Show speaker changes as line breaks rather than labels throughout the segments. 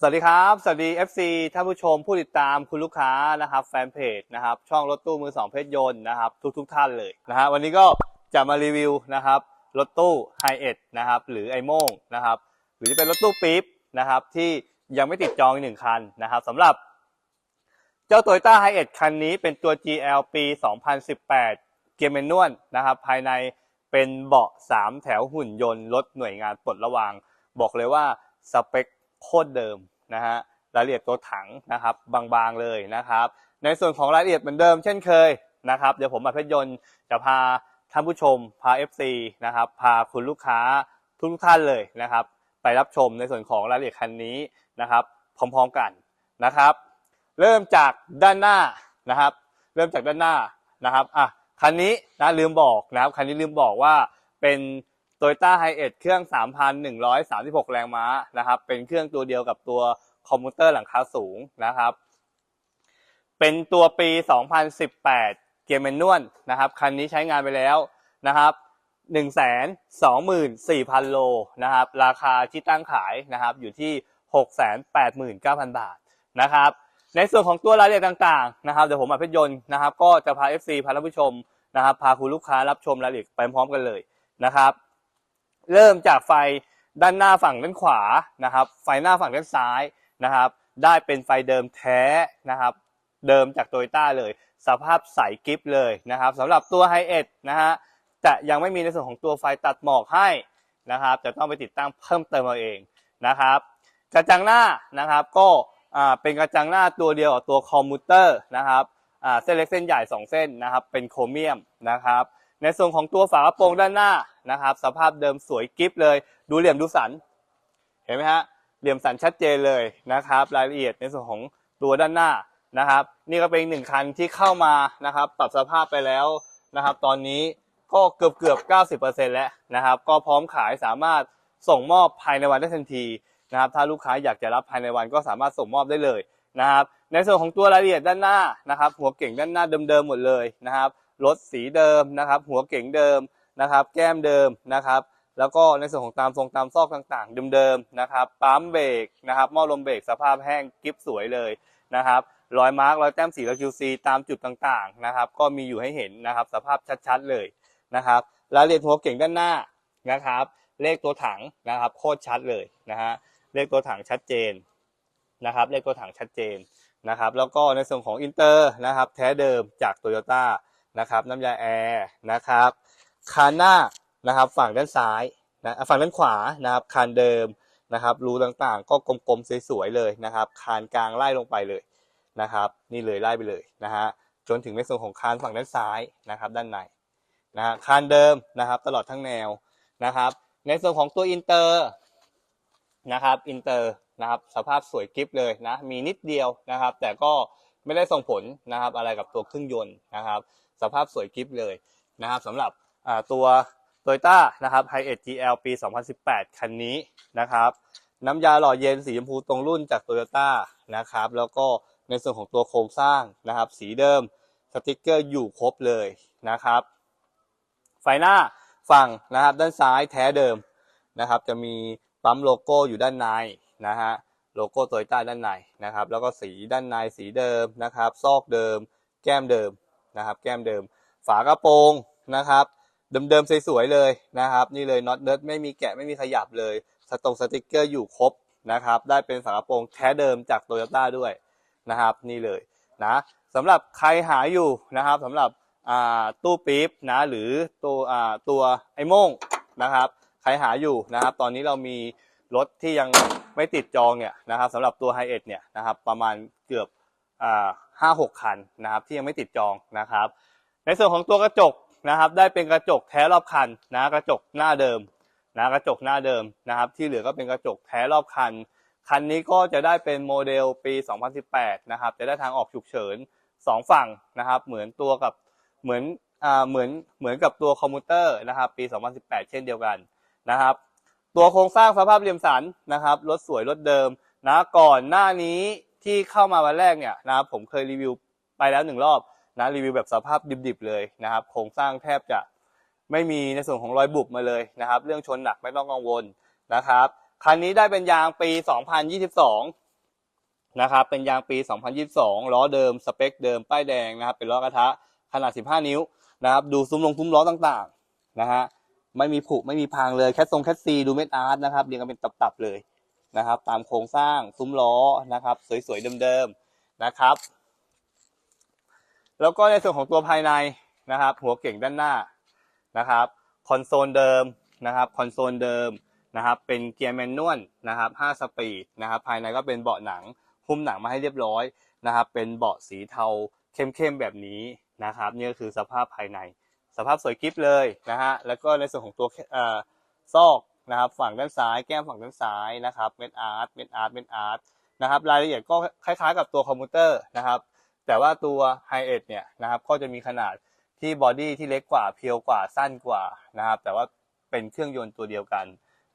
สวัสดีครับ สวัสดี FC ท่านผู้ชมผู้ติดตามคุณลูกค้านะครับแฟนเพจนะครับช่องรถตู้มือสองเพชรยนต์นะครับทุกทุกท่านเลยนะฮะวันนี้ก็จะมารีวิวนะครับรถตู้ไฮเอ็ดนะครับหรือไอโมงนะครับหรือจะเป็นรถตู้ปี๊บนะครับที่ยังไม่ติดจองอีกหนึ่งคันนะครับสำหรับ เจ้า Toyota h i เอ็ดคันนี้เป็นตัว GL ปี 2018 เกียร์แมนนวลนะครับภายในเป็นเบาะ 3 แถวหุ่นยนต์รถหน่วยงานปลดระวาง บอกเลยว่าสเปค โคตรเดิมนะฮะรายละเอียดตัวถังนะครับบางๆเลยนะครับ ในส่วนของรายละเอียดเหมือนเดิมเช่นเคยนะครับเดี๋ยวผมมาเพชรยนต์จะพาท่านผู้ชม พา FC นะครับพาคุณลูกค้าทุกท่านเลยนะครับ ไปรับชมในส่วนของรายละเอียดคันนี้นะครับ พร้อมๆกันนะครับ เริ่มจากด้านหน้านะครับ เริ่มจากด้านหน้านะครับอะคันนี้นะลืมบอกนะครับคันนี้ลืมบอกว่าเป็น Toyota h i เ e เครื่อง 3,136 แรงม้านะครับ เป็นเครื่องตัวเดียวกับตัวคอมพิวเตอร์หลังคาสูงนะครับ เป็นตัวปี 2018 เกียร์แมนนวลนะครับ คันนี้ใช้งานไปแล้วนะครับ 124,000 โลนะครับ ราคาที่ตั้งขายนะครับ อยู่ที่ 689,000 บาทนะครับ ในส่วนของตัวรายละเอียดต่างๆนะครับ เดี๋ยวผมอภิยนต์นะครับ ก็จะพา FC พาท่านผู้ชมนะครับ พาคุณลูกค้ารับชมรายละเอียดไปพร้อมกันเลยนะครับ เริ่มจากไฟด้านหน้าฝั่งด้านขวานะครับ ไฟหน้าฝั่งด้านซ้ายนะครับ ได้เป็นไฟเดิมแท้นะครับ เดิมจากโตโยต้าเลย สภาพใสกิฟเลยนะครับสำหรับตัวไฮเอ็ดนะฮะจะยังไม่มีในส่วนของตัวไฟตัดหมอกให้นะครับ จะต้องไปติดตั้งเพิ่มเติมเอาเองนะครับ กระจังหน้านะครับก็อ่าเป็นกระจังหน้าตัวเดียวกับตัวคอมมูเตอร์นะครับอ่าเส้นเล็กเส้นใหญ่ 2 เส้นนะครับ เป็นโครเมียมนะครับ ในส่วนของตัวฝากระโปรงด้านหน้านะครับ สภาพเดิมสวยกิฟเลย ดูเหลี่ยมดูสัน เห็นไหมฮะเหลี่ยมสันชัดเจนเลยนะครับ รายละเอียดในส่วนของตัวด้านหน้านะครับ นี่ก็เป็นอีกหนึ่งคันที่เข้ามานะครับ ปรับสภาพไปแล้วนะครับ ตอนนี้ก็เกือบเกือบ 90%แล้วนะครับ ก็พร้อมขายสามารถส่งมอบภายในวันได้ทันทีนะครับ ถ้าลูกค้าอยากจะรับภายในวันก็สามารถส่งมอบได้เลยนะครับ ในส่วนของตัวรายละเอียดด้านหน้านะครับ หัวเก่งด้านหน้าเดิมๆหมดเลยนะครับ รถสีเดิมนะครับ หัวเก๋งเดิมนะครับ แก้มเดิมนะครับ แล้วก็ในส่วนของตามทรงตามซอกต่างๆเดิมๆนะครับปั๊มเบรกนะครับหม้อลมเบรกสภาพแห้งกริบสวยเลยนะครับรอยมาร์กรอยแต้มสีรอย QC ตามจุดต่างๆนะครับ ก็มีอยู่ให้เห็นนะครับ สภาพชัดๆเลยนะครับรายละเอียดหัวเก่งด้านหน้านะครับ เลขตัวถังนะครับ โคตรชัดเลยนะฮะเลขตัวถังชัดเจนนะครับ เลขตัวถังชัดเจนนะครับ แล้วก็ในส่วนของอินเตอร์นะครับ แท้เดิมจากโตโยต้า นะครับ น้ำยาแอร์นะครับคานหน้านะครับฝั่งด้านซ้ายนะฝั่งด้านขวานะครับคานเดิมนะครับรูต่างๆ ก็กลมๆสวยๆเลยนะครับคานกลางไล่ลงไปเลยนะครับ นี่เลยไล่ไปเลยนะฮะจนถึงในส่วนของคานฝั่งด้านซ้ายนะครับ ด้านในนะฮะคานเดิมนะครับ ตลอดทั้งแนวนะครับ ในส่วนของตัวอินเตอร์นะครับอินเตอร์นะครับสภาพสวยกริบเลยนะมีนิดเดียวนะครับ แต่ก็ไม่ได้ส่งผลนะครับอะไรกับตัวเครื่องยนต์นะครับ สภาพสวยกริบเลยนะครับสำหรับตัวโตโยต้านะครับ h i เอ็ด GL ปี 2018 คันนี้นะครับ น้ำยาหล่อเย็นสีชมพูตรงรุ่นจากโตโยต้านะครับ แล้วก็ในส่วนของตัวโครงสร้างนะครับ สีเดิมสติกเกอร์อยู่ครบเลยนะครับ ไฟหน้าฝั่งนะครับ ด้านซ้ายแท้เดิมนะครับ จะมีปั๊มโลโก้อยู่ด้านในนะฮะโลโก้โตโยต้าด้านในนะครับ แล้วก็สีด้านในสีเดิมนะครับ ซอกเดิม แก้มเดิม นะครับ แก้มเดิม ฝากระโปรงนะครับ เดิมๆสวยๆเลยนะครับ นี่เลยน็อตเนิร์ดไม่มีแกะไม่มีขยับเลยสตงสติกเกอร์อยู่ครบนะครับ ได้เป็นฝากระโปรงแท้เดิมจากโตโยต้าด้วยนะครับ นี่เลยนะสำหรับใครหาอยู่นะครับสำหรับตู้ปี๊บนะหรือตัวตัวไอโม่งนะครับใครหาอยู่นะครับ ตอนนี้เรามีรถที่ยังไม่ติดจองเนี่ยนะครับสำหรับตัวไฮเอ็ดเนี่ยนะครับประมาณเกือบ ห้าหกคันนะครับที่ยังไม่ติดจองนะครับ ในส่วนของตัวกระจกนะครับ ได้เป็นกระจกแท้รอบคันนะกระจกหน้าเดิมนะกระจกหน้าเดิมนะครับ ที่เหลือก็เป็นกระจกแท้รอบคัน คันนี้ก็จะได้เป็นโมเดลปี 2018 นะครับ จะได้ทางออกฉุกเฉินสองฝั่งนะครับ เหมือนตัวกับเหมือนอ่าเหมือนเหมือนกับตัวคอมพิวเตอร์นะครับ ปี 2018 เช่นเดียวกันนะครับ ตัวโครงสร้างสภาพเหลี่ยมสันนะครับรถสวยรถเดิมนะก่อนหน้านี้ ที่เข้ามาวันแรกเนี่ยนะครับผมเคยรีวิวไปแล้วหนึ่งรอบนะรีวิวแบบสภาพดิบๆเลยนะครับโครงสร้างแทบจะไม่มีในส่วนของรอยบุบมาเลยนะครับ เรื่องชนหนักไม่ต้องกังวลนะครับคันนี้ได้เป็นยางปี 2022 นะครับ เป็นยางปี 2022 ล้อเดิม สเปคเดิม ป้ายแดงนะครับ เป็นล้อกระทะขนาด 15 นิ้วนะครับ ดูซุ้มลงซุ้มล้อต่างๆ นะฮะ ไม่มีผุไม่มีพังเลย แคททรงแคทซีดูเม็ดอาร์ตนะครับ เรียงกันเป็นตับๆเลย นะครับ ตามโครงสร้างซุ้มล้อนะครับ สวยๆเดิมๆนะครับ แล้วก็ในส่วนของตัวภายในนะครับ หัวเก่งด้านหน้านะครับคอนโซลเดิมนะครับคอนโซลเดิมนะครับเป็นเกียร์แมนนวลนะครับ5สปีดนะครับภายในก็เป็นเบาะหนังหุ้มหนังมาให้เรียบร้อยนะครับ เป็นเบาะสีเทาเข้มๆแบบนี้นะครับนี่ก็คือสภาพภายใน สภาพสวยกิ๊บเลยนะฮะแล้วก็ในส่วนของตัวซอก นะครับ ฝั่งด้านซ้ายแก้มฝั่งด้านซ้ายนะครับเม็ดอาร์ตเม็ดอาร์ตเม็ดอาร์ตนะครับ รายละเอียดก็คล้ายๆ กับตัวคอมพิวเตอร์นะครับ แต่ว่าตัวไฮเอทเนี่ยนะครับ ก็จะมีขนาดที่บอดี้ที่เล็กกว่าเพียวกว่าสั้นกว่านะครับ แต่ว่าเป็นเครื่องยนต์ตัวเดียวกัน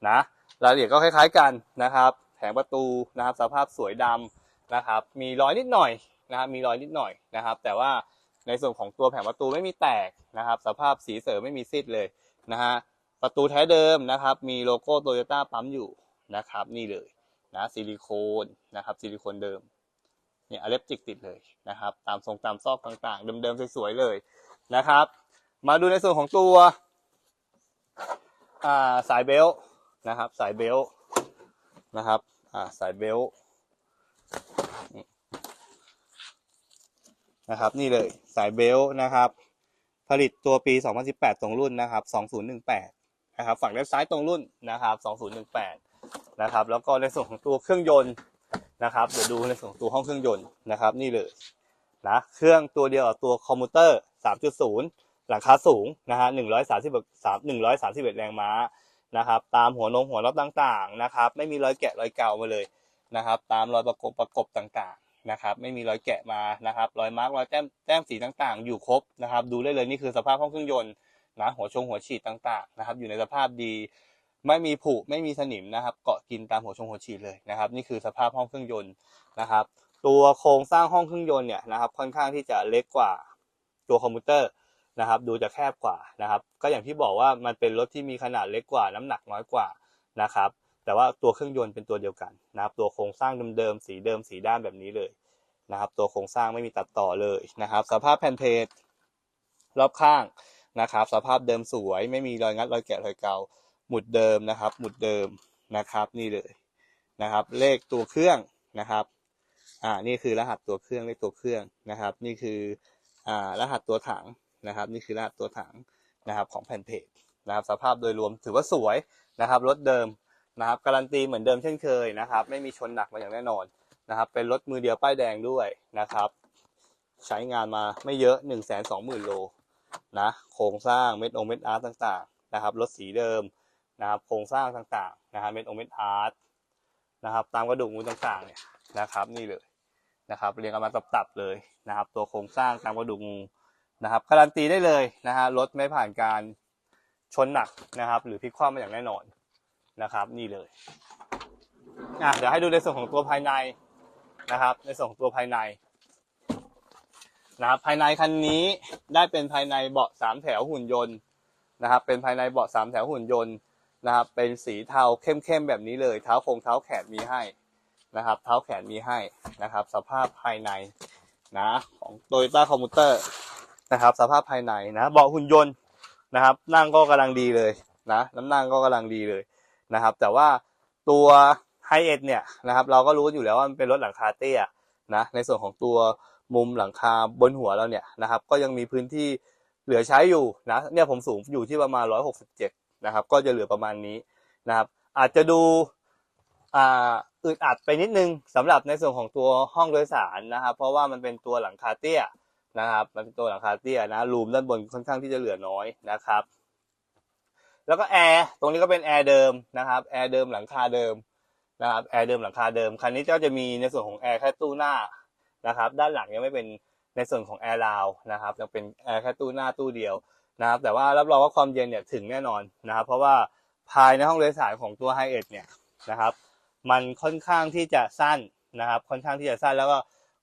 นะ รายละเอียดก็คล้าย ๆกันนะครับ แผงประตูนะครับ สภาพสวยดำนะครับ มีรอยนิดหน่อยนะครับ มีรอยนิดหน่อยนะครับ แต่ว่าในส่วนของตัวแผงประตูไม่มีแตกนะครับ สภาพสีเสริมไม่มีซีดเลยนะฮะ ประตูแท้เดิมนะครับ มีโลโก้โตโยต้าปั๊มอยู่นะครับ นี่เลยนะซิลิโคนนะครับซิลิโคนเดิมเนี่ยอเล็บจิกติดเลยนะครับ ตามทรงตามซอกต่างๆ เดิมๆสวยๆเลยนะครับ มาดูในส่วนของตัวาสายเบลต์นะครับ สายเบลต์นะครับาสายเบลต์นะครับ นี่เลยสายเบลต์นะครับ ผลิตตัวปี 2018 ตรงรุ่นนะครับ 2018 นะครับฝั่งด้านซ้ายตรงรุ่นนะครับ 2018 นะครับแล้วก็ในส่วนของตัวเครื่องยนต์นะครับเดี๋ยวดูในส่วนของตัวห้องเครื่องยนต์นะครับนี่เลยนะเครื่องตัวเดียวกับตัวคอมมูเตอร์ 3.0 หลังคาสูงนะฮะ130 131 แรงม้านะครับตามหัวนงหัวน็อตต่างๆนะครับไม่มีรอยแกะรอยเก่ามาเลยนะครับ ตามรอยประกบประกบต่างๆนะครับไม่มีรอยแกะมานะครับรอยมาร์กรอยแต้มแต้มสีต่างๆ อยู่ครบนะครับ ดูได้เลยนี่คือสภาพห้องเครื่องยนต์ นะหัวชงหัวฉีดต่างๆนะครับ อยู่ในสภาพดีไม่มีผุไม่มีสนิมนะครับ เกาะกินตามหัวชงหัวฉีดเลยนะครับ นี่คือสภาพห้องเครื่องยนต์นะครับ ตัวโครงสร้างห้องเครื่องยนต์เนี่ยนะครับ ค่อนข้างที่จะเล็กกว่าตัวคอมพิวเตอร์นะครับ ดูจะแคบกว่านะครับ ก็อย่างที่บอกว่ามันเป็นรถที่มีขนาดเล็กกว่าน้ำหนักน้อยกว่านะครับ แต่ว่าตัวเครื่องยนต์เป็นตัวเดียวกันนะครับ ตัวโครงสร้างเดิมๆสีเดิมสีด้านแบบนี้เลยนะครับ ตัวโครงสร้างไม่มีตัดต่อเลยนะครับ สภาพแผ่นเพจรอบข้าง นะครับ สภาพเดิมสวย ไม่มีรอยงัดรอยแกะรอยเกาหมุดเดิมนะครับ หมุดเดิมนะครับ นี่เลยนะครับ เลขตัวเครื่องนะครับอ่านี่คือรหัสตัวเครื่องเลขตัวเครื่องนะครับ นี่คืออ่ารหัสตัวถังนะครับ นี่คือรหัสตัวถังนะครับของแผ่นเพจนะครับ สภาพโดยรวมถือว่าสวยนะครับรถเดิมนะครับการันตีเหมือนเดิมเช่นเคยนะครับ ไม่มีชนหนักมาอย่างแน่นอนนะครับ เป็นรถมือเดียวป้ายแดงด้วยนะครับ ใช้งานมาไม่เยอะ1นึ่งแสนสองหมื่นโล นะโครงสร้างเม็ดองเม็ดอาร์ตต่างๆนะครับรถสีเดิมนะครับโครงสร้างต่างๆนะครับเม็ดองเม็ดอาร์ตนะครับตามกระดูกงูต่างๆเนี่ยนะครับนี่เลยนะครับเรียงกันมาตับๆเลยนะครับ ตัวโครงสร้างตามกระดูกงูนะครับการันตีได้เลยนะฮะรถไม่ผ่านการชนหนักนะครับ หรือพลิกคว่ำมาอย่างแน่นอนนะครับ นี่เลยอะเดี๋ยวให้ดูในส่วนของตัวภายในนะครับ ในส่วนของตัวภายใน นะครับ ภายในคันนี้ได้เป็นภายในเบาะสามแถวหุ่นยนต์นะครับ เป็นภายในเบาะสามแถวหุ่นยนต์นะครับ เป็นสีเทาเข้มๆแบบนี้เลย เท้าโครงเท้าแขนมีให้นะครับ เท้าแขนมีให้นะครับ สภาพภายในนะของโตโยต้าคอมมูเตอร์นะครับ สภาพภายในนะ เบาะหุ่นยนต์นะครับ นั่งก็กำลังดีเลยนะ น้ำนั่งก็กำลังดีเลยนะครับ แต่ว่าตัวไฮเอ็ดเนี่ยนะครับ เราก็รู้อยู่แล้วว่ามันเป็นรถหลังคาเตี้ยนะ ในส่วนของตัว มุมหลังคาบนหัวเราเนี่ยนะครับ ก็ยังมีพื้นที่เหลือใช้อยู่นะเนี่ยผมสูงอยู่ที่ประมาณ 167 นะครับ ก็จะเหลือประมาณนี้นะครับ อาจจะดูอ่าอึดอัดไปนิดนึงสำหรับในส่วนของตัวห้องโดยสารนะครับ เพราะว่ามันเป็นตัวหลังคาเตี้ยนะครับ มันเป็นตัวหลังคาเตี้ยนะรูมด้านบนค่อนข้างที่จะเหลือน้อยนะครับ แล้วก็แอร์ตรงนี้ก็เป็นแอร์เดิมนะครับแอร์เดิมหลังคาเดิมนะครับแอร์เดิมหลังคาเดิมคันนี้ก็จะมีในส่วนของแอร์แค่ตู้หน้า นะครับ ด้านหลังยังไม่เป็นในส่วนของแอร์ราวนะครับยังเป็นแอร์แค่ตู้หน้าตู้เดียวนะครับ แต่ว่ารับรองว่าความเย็นเนี่ยถึงแน่นอนนะครับ เพราะว่าภายในห้องโดยสารของตัวไฮเอ็ดเนี่ยนะครับ มันค่อนข้างที่จะสั้นนะครับ ค่อนข้างที่จะสั้นแล้วก็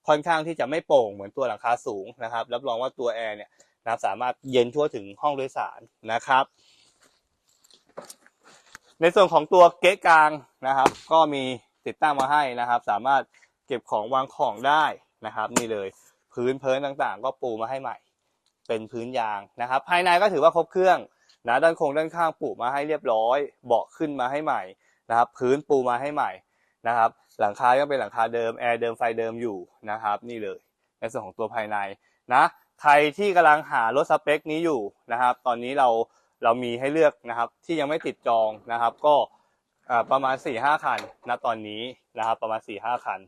ค่อนข้างที่จะไม่โป่งเหมือนตัวหลังคาสูงนะครับ รับรองว่าตัวแอร์เนี่ยนะครับสามารถเย็นทั่วถึงห้องโดยสารนะครับ ในส่วนของตัวเก๊ะกลางนะครับ ก็มีติดตั้งมาให้นะครับ สามารถเก็บของวางของได้ นะครับ นี่เลยพื้นเพิ้นต่างๆ ก็ปูมาให้ใหม่ เป็นพื้นยางนะครับ ภายในก็ถือว่าครบเครื่องนะด้านโครงด้านข้างปูมาให้เรียบร้อยเบาะขึ้นมาให้ใหม่นะครับ พื้นปูมาให้ใหม่นะครับ หลังคายังเป็นหลังคาเดิมแอร์เดิมไฟเดิมอยู่นะครับ นี่เลยในส่วนของตัวภายในนะใครที่กำลังหารถสเปคนี้อยู่นะครับ ตอนนี้เราเรามีให้เลือกนะครับ ที่ยังไม่ติดจองนะครับ ก็ประมาณ4ี่ห้าคันนะตอนนี้นะครับ ประมาณ4ี่ห้าคัน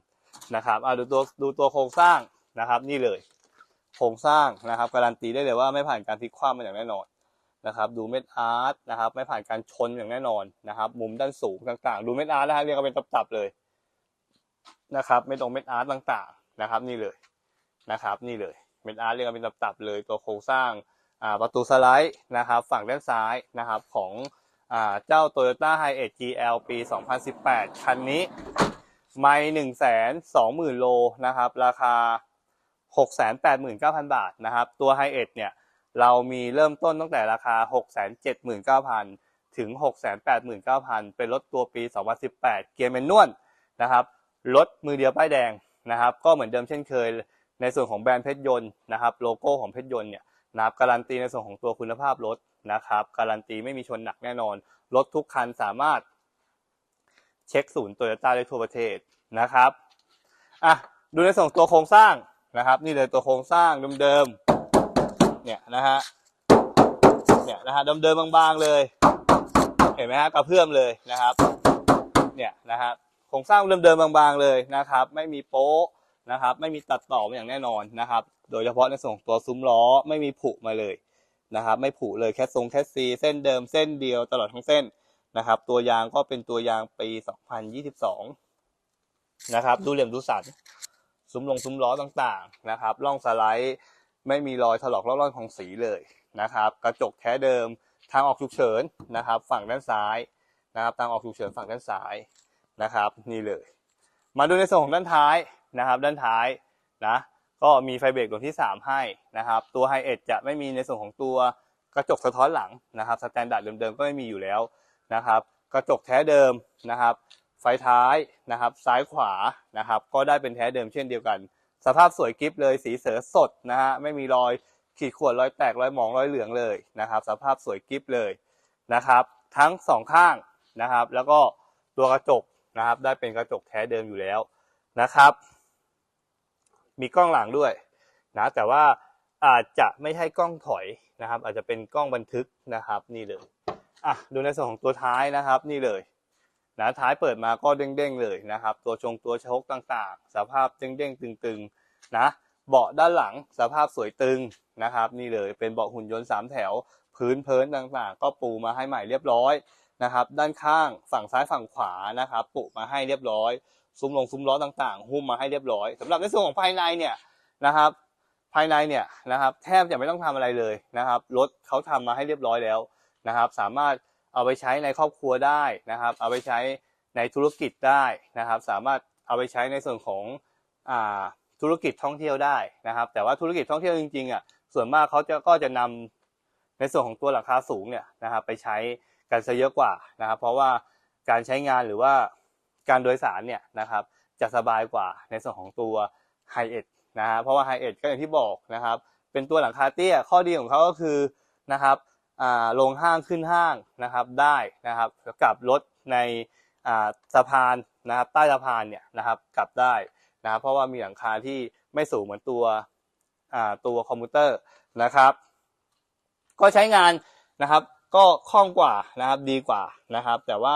นะครับอ่าดูตัวดูตัวโครงสร้างนะครับ นี่เลย โครงสร้างนะครับ การันตีได้เลยว่าไม่ผ่านการพลิกคว่ำมาอย่างแน่นอนนะครับ ดูเม็ดอาร์ตนะครับ ไม่ผ่านการชนอย่างแน่นอนนะครับ มุมด้านสูงต่างๆ ดูเม็ดอาร์ตนะครับเรียกเป็นตับๆเลยนะครับไม่ตรงเม็ดอาร์ตต่างๆนะครับ นี่เลยนะครับ นี่เลยเม็ดอาร์ตเรียกเป็นตับๆเลยตัวโครงสร้างอ่าประตูสไลด์นะครับ ฝั่งด้านซ้ายนะครับของอ่าเจ้า Toyota h i a c GL ปี 2018 คันนี้ ไม่หนึ่งแสนสองหมื่นโลนะครับ ราคาหกแสนแปดหมื่นเก้าพันบาทนะครับ ตัวไฮเอ็ดเนี่ย เรามีเริ่มต้นตั้งแต่ราคาหกแสนเจ็ดหมื่นเก้าพันถึงหกแสนแปดหมื่นเก้าพันเป็นรถตัวปีสองพันสิบแปดเกียร์แมนนวลนะครับ รถมือเดียวป้ายแดงนะครับ ก็เหมือนเดิมเช่นเคย ในส่วนของแบรนด์เพชรยนต์นะครับโลโก้ของเพชรยนต์เนี่ยนะครับการันตีในส่วนของตัวคุณภาพรถนะครับ การันตีไม่มีชนหนักแน่นอน รถทุกคันสามารถ เช็คศูนย์โตโยต้าได้ทั่วประเทศนะครับอะดูในส่วนของตัวโครงสร้างนะครับ นี่เลยตัวโครงสร้างเดิมๆเนี่ยนะฮะเนี่ยนะฮะเดิมๆบางๆเลย เห็นไหมฮะกระเพื่อมเลยนะครับเนี่ยนะฮะโครงสร้างเดิมๆบางๆเลยนะครับ ไม่มีโป๊ะนะครับ ไม่มีตัดต่อมาอย่างแน่นอนนะครับ โดยเฉพาะในส่วนของตัวซุ้มล้อไม่มีผุมาเลยนะครับ ไม่ผุเลยแค่ทรงแค่ซีเส้นเดิมเส้นเดียวตลอดทั้งเส้น นะครับ ตัวยางก็เป็นตัวยางปี 2022 นะครับ ดูเหลี่ยมดูสันซุ้มลงซุ้มล้อต่างๆนะครับล่องสไลด์ไม่มีรอยถลอกล่อนของสีเลยนะครับ กระจกแท้เดิมทางออกฉุกเฉินนะครับ ฝั่งด้านซ้ายนะครับทางออกฉุกเฉินฝั่งด้านซ้ายนะครับ นี่เลย มาดูในส่วนของด้านท้ายนะครับ ด้านท้ายนะก็มีไฟเบรกดวงที่ 3 ให้นะครับ ตัวไฮเอ d จะไม่มีในส่วนของตัวกระจกสะท้อนหลังนะครับสแตนดาร์ดเดิมๆก็ไม่มีอยู่แล้ว นะครับ กระจกแท้เดิมนะครับ ไฟท้ายนะครับซ้ายขวานะครับ ก็ได้เป็นแท้เดิมเช่นเดียวกัน สภาพสวยกริฟเลยสีเสือสดนะฮะไม่มีรอยขีดข่วนรอยแตกรอยหมองรอยเหลืองเลยนะครับ สภาพสวยกริฟเลยนะครับ ทั้งสองข้างนะครับ แล้วก็ตัวกระจกนะครับ ได้เป็นกระจกแท้เดิมอยู่แล้วนะครับ มีกล้องหลังด้วยนะแต่ว่าอาจจะไม่ใช่กล้องถอยนะครับ อาจจะเป็นกล้องบันทึกนะครับนี่เลย อะดูในส่วนของตัวท้ายนะครับนี่เลยนะท้ายเปิดมาก็เด้งๆเลยนะครับ ตัวชงตัวชคต่างๆ สภาพเด้งๆตึงๆนะเบาะด้านหลังสภาพสวยตึงนะครับ นี่เลยเป็นเบาะหุ่นยนต์สามแถว พื้นเพินต่างๆ ก็ปูมาให้ใหม่เรียบร้อยนะครับ ด้านข้างฝั่งซ้ายฝั่งขวานะครับปูมาให้เรียบร้อยซุ้มลงซุ้มล้อต่างๆ หุ้มมาให้เรียบร้อยสำหรับในส่วนของภายในเนี่ยนะครับ ภายในเนี่ยนะครับแทบจะไม่ต้องทำอะไรเลยนะครับรถเขาทำมาให้เรียบร้อยแล้ว นะครับ สามารถเอาไปใช้ในครอบครัวได้นะครับ เอาไปใช้ในธุรกิจได้นะครับ สามารถเอาไปใช้ในส่วนของอธุรกิจท่องเที่ยวได้นะครับ แต่ว่าธุรกิจท่องเที่ยวจริงๆอะส่วนมากเขาจะก็จะนำในส่วนของตัวราคาสูงเนี่ยนะครับไปใช้กันซะเยอะกว่านะครับ เพราะว่าการใช้งานหรือว่าการโดยสารเนี่ยนะครับจะสบายกว่าในส่วนของตัวไฮเอ็ดนะฮะเพราะว่าไฮเอ็ดก็อย่างที่บอกนะครับ เป็นตัวหลังคาเตี้ยข้อดีของเขาก็คือนะครับ ลงห้างขึ้นห้างนะครับได้นะครับกับรถในสะพานนะครับใต้สะพานเนี่ยนะครับกลับได้นะครับเพราะว่ามีหลังคาที่ไม่สูงเหมือนตัวตัวคอมพิวเตอร์นะครับ ก็ใช้งานนะครับก็คล่องกว่านะครับดีกว่านะครับ แต่ว่า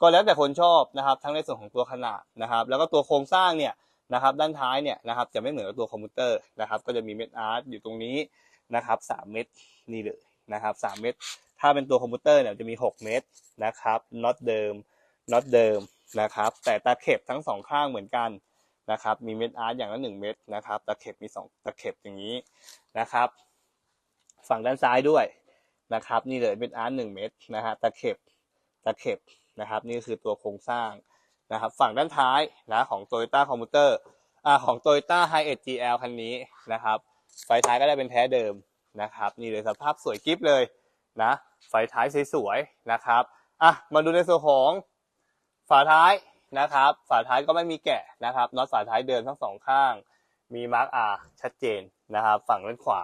ก็แล้วแต่คนชอบนะครับทั้งในส่วนของตัวขนาดนะครับ แล้วก็ตัวโครงสร้างเนี่ยนะครับด้านท้ายเนี่ยนะครับจะไม่เหมือนกับตัวคอมพิวเตอร์นะครับ ก็จะมีเม็ดอาร์ตอยู่ตรงนี้นะครับสามเม็ดนี่เลย นะครับสามเม็ดถ้าเป็นตัวคอมพิวเตอร์เนี่ยจะมีหกเม็ดนะครับน็อตเดิมน็อตเดิมนะครับ แต่ตาเข็บทั้งสองข้างเหมือนกันนะครับ มีเม็ดอาร์ตอย่างละหนึ่งเม็ดนะครับตาเข็บมีสองตาเข็บอย่างนี้นะครับ ฝั่งด้านซ้ายด้วยนะครับ นี่เลยเป็นอาร์ตหนึ่งเม็ดนะฮะตะเข็บตะเข็บนะครับ นี่คือตัวโครงสร้างนะครับ ฝั่งด้านท้ายนะของ Toyota Commuter อ่าของ Toyota h i a c GL คันนี้นะครับไฟท้ายก็ได้เป็นแท้เดิม นะครับนี่เลยสภาพสวยกริฟเลยนะไฟท้ายสวยๆนะครับอะมาดูในส่วนของฝาท้ายนะครับ ฝาท้ายก็ไม่มีแกะนะครับน็อตฝาท้ายเดิมทั้งสองข้าง มีมาร์กอาชัดเจนนะครับ ฝั่งด้านขวา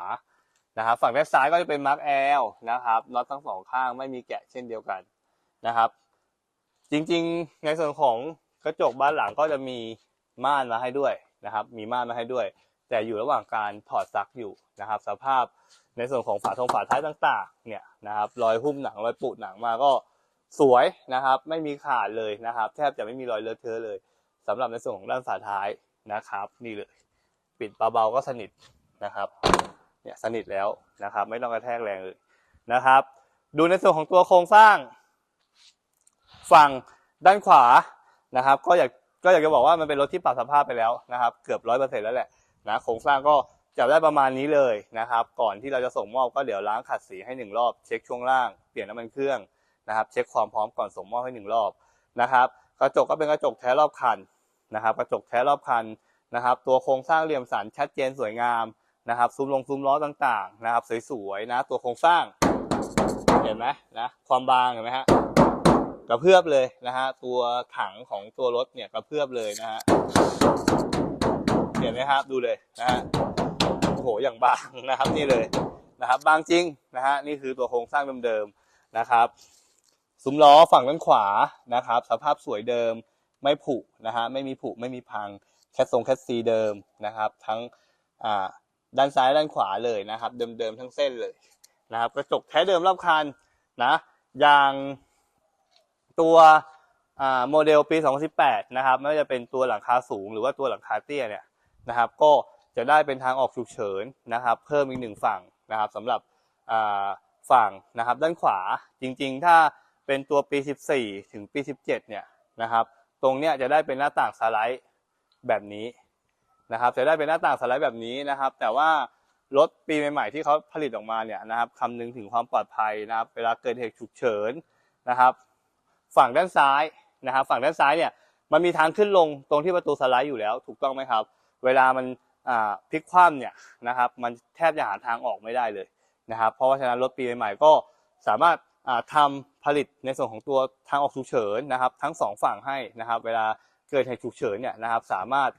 นะครับฝั่งด้านซ้ายก็จะเป็นมาร์กแอลนะครับน็อตทั้งสองข้างไม่มีแกะเช่นเดียวกันนะครับ จริงๆในส่วนของกระจกบ้านหลังก็จะมีม่านมาให้ด้วยนะครับ มีม่านมาให้ด้วย แต่อยู่ระหว่างการถอดซักอยู่นะครับ สภาพ ในส่วนของฝาทองฝาท้ายต่างๆ เนี่ยนะครับรอยหุ้มหนังรอยปุหนังมาก็สวยนะครับ ไม่มีขาดเลยนะครับ แทบจะไม่มีรอยเลอะเทอะเลยสำหรับในส่วนของด้านฝาท้ายนะครับ นี่เลย ปิดเบาๆก็สนิทนะครับ เนี่ยสนิทแล้วนะครับ ไม่ต้องกระแทกแรงเลยนะครับ ดูในส่วนของตัวโครงสร้าง ฝั่งด้านขวานะครับ ก็อยากก็อยากจะบอกว่ามันเป็นรถที่ปรับสภาพไปแล้วนะครับ เกือบร้อยเปอร์เซ็นต์แล้วแหละนะโครงสร้างก็ จับได้ประมาณนี้เลยนะครับ ก่อนที่เราจะส่งมอบก็เดี๋ยวล้างขัดสีให้หนึ่งรอบเช็คช่วงล่างเปลี่ยนน้ำมันเครื่องนะครับ เช็คความพร้อมก่อนส่งมอบให้หนึ่งรอบนะครับ กระจกก็เป็นกระจกแท้รอบคันนะครับ กระจกแท้รอบคันนะครับ ตัวโครงสร้างเหลี่ยมสันชัดเจนสวยงามนะครับ ซุ้มลงซุ้มล้อต่างๆ นะครับสวยๆนะ ตัวโครงสร้างเห็นไหมนะความบางเห็นไหมฮะกระเพื่อมเลยนะฮะตัวถังของตัวรถเนี่ยกระเพื่อมเลยนะฮะเห็นไหมครับดูเลยนะฮะ โหอย่างบางนะครับนี่เลยนะครับ บางจริงนะฮะนี่คือตัวโครงสร้างเดิมๆนะครับซุ้มล้อฝั่งด้านขวานะครับ สภาพสวยเดิมไม่ผุนะฮะไม่มีผุไม่มีพังแคสทรงแคสซีเดิมนะครับ ทั้งอ่าด้านซ้ายด้านขวาเลยนะครับ เดิมๆทั้งเส้นเลยนะครับ กระจกแท้เดิมรอบคันนะยางตัวโมเดลปี 2018 นะครับไม่ว่าจะเป็นตัวหลังคาสูงหรือว่าตัวหลังคาเตี้ยเนี่ยนะครับ ก็ จะได้เป็นทางออกฉุกเฉินนะครับ เพิ่มอีกหนึ่งฝั่งนะครับสำหรับฝั่งนะครับด้านขวาจริงๆ ถ้าเป็นตัวปี 14 ถึงปี 17 เนี่ยนะครับ ตรงเนี้ยจะได้เป็นหน้าต่างสไลด์แบบนี้นะครับ จะได้เป็นหน้าต่างสไลด์แบบนี้นะครับ แต่ว่ารถปีใหม่ๆที่เขาผลิตออกมาเนี่ยนะครับคำนึงถึงความปลอดภัยนะครับ เวลาเกิดเหตุฉุกเฉินนะครับ ฝั่งด้านซ้ายนะครับ ฝั่งด้านซ้ายเนี่ยมันมีทางขึ้นลงตรงที่ประตูสไลด์อยู่แล้ว ถูกต้องไหมครับ เวลามัน พลิกคว่ำเนี่ยนะครับมันแทบจะหาทางออกไม่ได้เลยนะครับเพราะว่าฉะนั้นรถปีใหม่ๆก็สามารถอ่าทำผลิตในส่วนของตัวทางออกฉุกเฉินนะครับทั้งสองฝั่งให้นะครับเวลาเกิดเหตุฉุกเฉินเนี่ยนะครับสามารถ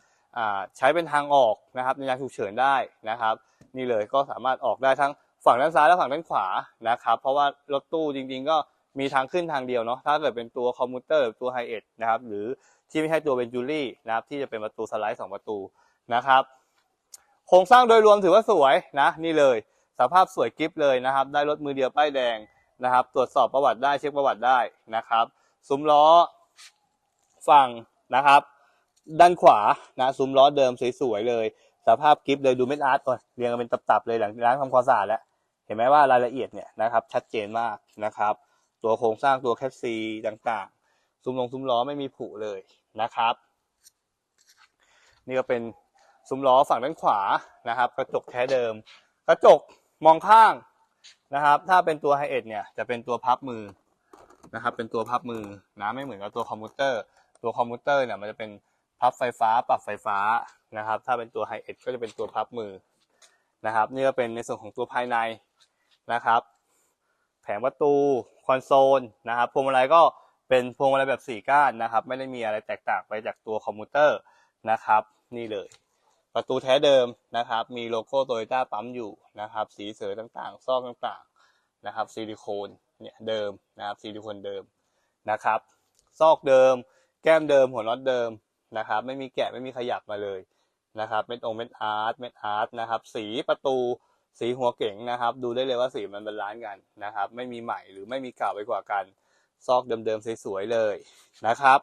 ใช้เป็นทางออกนะครับในยามฉุกเฉินได้นะครับนี่เลยก็สามารถออกได้ทั้งฝั่งด้านซ้ายและฝั่งด้านขวานะครับเพราะว่ารถตู้จริงๆ ก็มีทางขึ้นทางเดียวเนาะถ้าเกิดเป็นตัวคอมพิวเตอร์ตัวไฮเอทนะครับหรือที่ไม่ใช่ตัวเบนจูรี่นะครับที่จะเป็นประตูสไลด์สองประตูนะครับ โครงสร้างโดยรวมถือว่าสวยนะนี่เลย สภาพสวยกริฟเลยนะครับ ได้รถมือเดียวป้ายแดงนะครับ ตรวจสอบประวัติได้เช็คประวัติได้นะครับซุ้มล้อฝั่งนะครับ ด้านขวานะซุ้มล้อเดิมสวยๆเลย สภาพกิฟเลยดูเม็ดอาร์ตก่อนเรียงกันเป็นตับๆเลยหลังล้างทำความสะอาดแล้วเห็นไหมว่ารายละเอียดเนี่ยนะครับชัดเจนมากนะครับ ตัวโครงสร้างตัวแคสซีต่างๆซุ้มลงซุ้มล้อไม่มีผุเลยนะครับ นี่ก็เป็น ซุ้มล้อฝั่งด้านขวานะครับ กระจกแท้เดิม กระจกมองข้างนะครับ ถ้าเป็นตัวไฮเอทเนี่ยจะเป็นตัวพับมือนะครับ เป็นตัวพับมือนะไม่เหมือนกับตัวคอมพิวเตอร์ ตัวคอมพิวเตอร์เนี่ยมันจะเป็นพับไฟฟ้าปรับไฟฟ้านะครับ ถ้าเป็นตัวไฮเอทก็จะเป็นตัวพับมือนะครับ นี่ก็เป็นในส่วนของตัวภายในนะครับ แผงประตูคอนโซลนะครับพวงมาลัยก็เป็นพวงมาลัยแบบสี่ก้านนะครับ ไม่ได้มีอะไรแตกต่างไปจากตัวคอมพิวเตอร์นะครับ นี่เลย ประตูแท้เดิมนะครับ มีโลโก้โตโยต้าปั๊มอยู่นะครับ สีเสือต่างๆ ซอกต่างๆนะครับซิลิโคนเนี่ยเดิมนะครับซิลิโคนเดิมนะครับ ซอกเดิม แก้มเดิมหัวน็อตเดิมนะครับ ไม่มีแกะไม่มีขยับมาเลยนะครับเม็ดองเม็ดอาร์ตเม็ดอาร์ตนะครับ สีประตูสีหัวเก๋งนะครับ ดูได้เลยว่าสีมันบาลานซ์กันนะครับ ไม่มีใหม่หรือไม่มีเก่าไปกว่ากัน ซอกเดิมๆสวยๆเลยนะครับ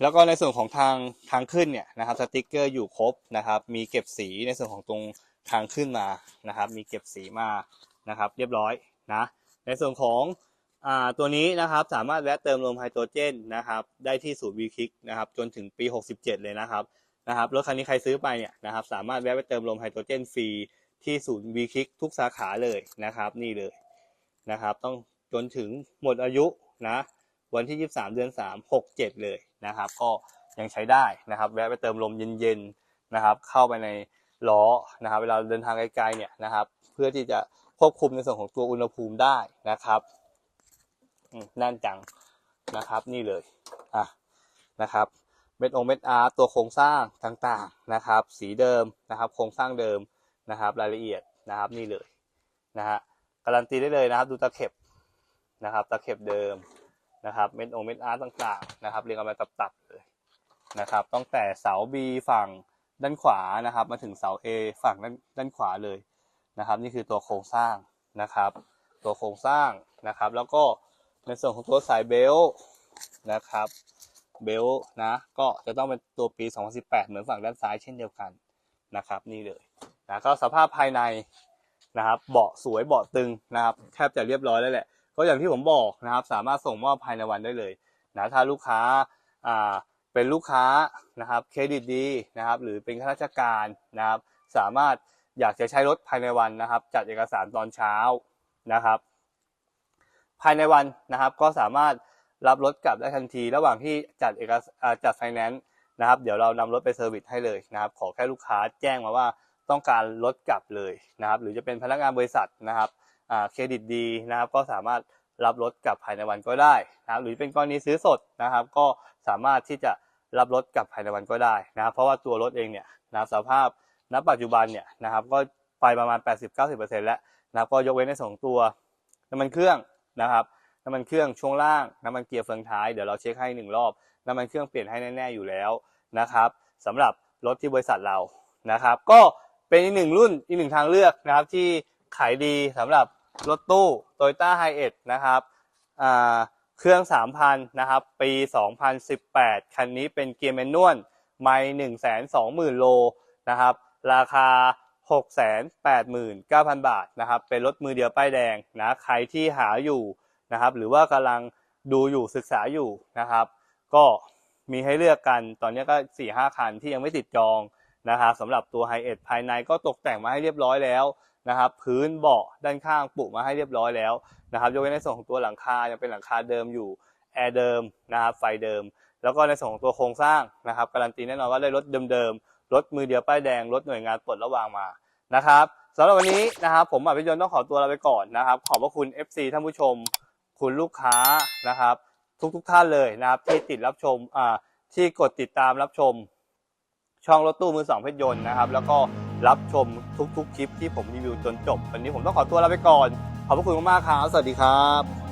แล้วก็ในส่วนของทางทางขึ้นเนี่ยนะครับสติกเกอร์อยู่ครบนะครับ มีเก็บสีในส่วนของตรงทางขึ้นมานะครับ มีเก็บสีมานะครับ เรียบร้อยนะ ในส่วนของอ่าตัวนี้นะครับสามารถแวะเติมลมไฮโดรเจนนะครับ ได้ที่ศูนย์วีคิกนะครับ จนถึงปี 67 เลยนะครับนะครับรถคันนี้ใครซื้อไปเนี่ยนะครับสามารถแวะไปเติมลมไฮโดรเจนฟรีที่ศูนย์วีคิกทุกสาขาเลยนะครับ นี่เลยนะครับ ต้องจนถึงหมดอายุนะวันที่ 23 เดือน 3 67 เลย นะครับ ก็ยังใช้ได้นะครับ แวะไปเติมลมเย็นๆนะครับ เข้าไปในล้อนะครับ เวลาเดินทางไกลๆเนี่ยนะครับ เพื่อที่จะควบคุมในส่วนของตัวอุณหภูมิได้นะครับอืมนั่นจังนะครับ นี่เลยอะนะครับเม็ดองเม็ดอาร์ตัวโครงสร้างต่างๆนะครับ สีเดิมนะครับ โครงสร้างเดิมนะครับ รายละเอียดนะครับ นี่เลยนะฮะการันตีได้เลยนะครับ ดูตะเข็บนะครับ ตะเข็บเดิม นะครับเม็ดองเม็ดอาร์ตต่างๆนะครับเรียงกันมาตับๆเลยนะครับตั้งแต่เสา B ฝั่งด้านขวานะครับ มาถึงเสา A ฝั่งด้านด้านขวาเลยนะครับ นี่คือตัวโครงสร้างนะครับ ตัวโครงสร้างนะครับ แล้วก็ในส่วนของตัวสายเบลต์นะครับเบลต์นะก็จะต้องเป็นตัวปี 2018 เหมือนฝั่งด้านซ้ายเช่นเดียวกันนะครับ นี่เลยนะก็สภาพภายในนะครับ เบาะสวยเบาะตึงนะครับแทบจะเรียบร้อยแล้วแหละ ก็อย่างที่ผมบอกนะครับ สามารถส่งมอบภายในวันได้เลยนะถ้าลูกค้าอ่าเป็นลูกค้านะครับเครดิตดีนะครับ หรือเป็นข้าราชการนะครับ สามารถอยากจะใช้รถภายในวันนะครับ จัดเอกสารตอนเช้านะครับ ภายในวันนะครับก็สามารถรับรถกลับได้ทันที ระหว่างที่จัดเอกสอ่าจัดไฟแนนซ์นะครับ เดี๋ยวเรานำรถไปเซอร์วิสให้เลยนะครับ ขอแค่ลูกค้าแจ้งมาว่าต้องการรถกลับเลยนะครับ หรือจะเป็นพนักงานบริษัทนะครับ เครดิตดีนะครับ ก็สามารถรับรถกลับภายในวันก็ได้นะครับหรือเป็นกรณีซื้อสดนะครับ ก็สามารถที่จะรับรถกลับภายในวันก็ได้นะครับ เพราะว่าตัวรถเองเนี่ยนะสภาพณปัจจุบันเนี่ยนะครับ ก็ไปประมาณ 80-90%แล้วนะครับก็ยกเว้นในสองตัวน้ำมันเครื่องนะครับน้ำมันเครื่องช่วงล่างน้ำมันเกียร์เฟืองท้ายเดี๋ยวเราเช็คให้หนึ่งรอบน้ำมันเครื่องเปลี่ยนให้แน่ๆอยู่แล้วนะครับสำหรับรถที่บริษัทเรานะครับ ก็เป็นอีกหนึ่งรุ่นอีกหนึ่งทางเลือกนะครับที่ ขายดีสำหรับรถตู้ Toyota h i a นะครับเครื่อง 3,000 นะครับ ปี 2018 คันนี้เป็นเกียร์แมนนวลไม่120,000โลนะครับ ราคา 689,000 บาทนะครับ เป็นรถมือเดียวป้ายแดงนะใครที่หาอยู่นะครับ หรือว่ากำลังดูอยู่ศึกษาอยู่นะครับ ก็มีให้เลือกกันตอนนี้ก็4ี่ห้าคันที่ยังไม่ติดจองนะครับสำหรับตัวไฮเอ็ดภายในก็ตกแต่งมาให้เรียบร้อยแล้ว นะครับ พื้นเบาะด้านข้างปุมาให้เรียบร้อยแล้วนะครับยกเว้นในส่วนของตัวหลังคายังเป็นหลังคาเดิมอยู่แอร์เดิมนะครับไฟเดิม แล้วก็ในส่วนของตัวโครงสร้างนะครับการันตีแน่นอนว่าได้รถเดิมๆรถมือเดียวป้ายแดงรถหน่วยงานปลดระวางมานะครับสำหรับวันนี้นะครับผมอภิยนต้องขอตัวลาไปก่อนนะครับ ขอบพระคุณ FC ท่านผู้ชม คุณลูกค้านะครับ ทุกทุกท่านเลยนะครับ ที่ติดรับชมอ่าที่กดติดตามรับชม ช่องรถตู้มือสองเพชรยนต์นะครับ แล้วก็ รับชมทุกๆคลิปที่ผมรีวิวจนจบ วันนี้ผมต้องขอตัวลาไปก่อน ขอบพระคุณมากๆครับ สวัสดีครับ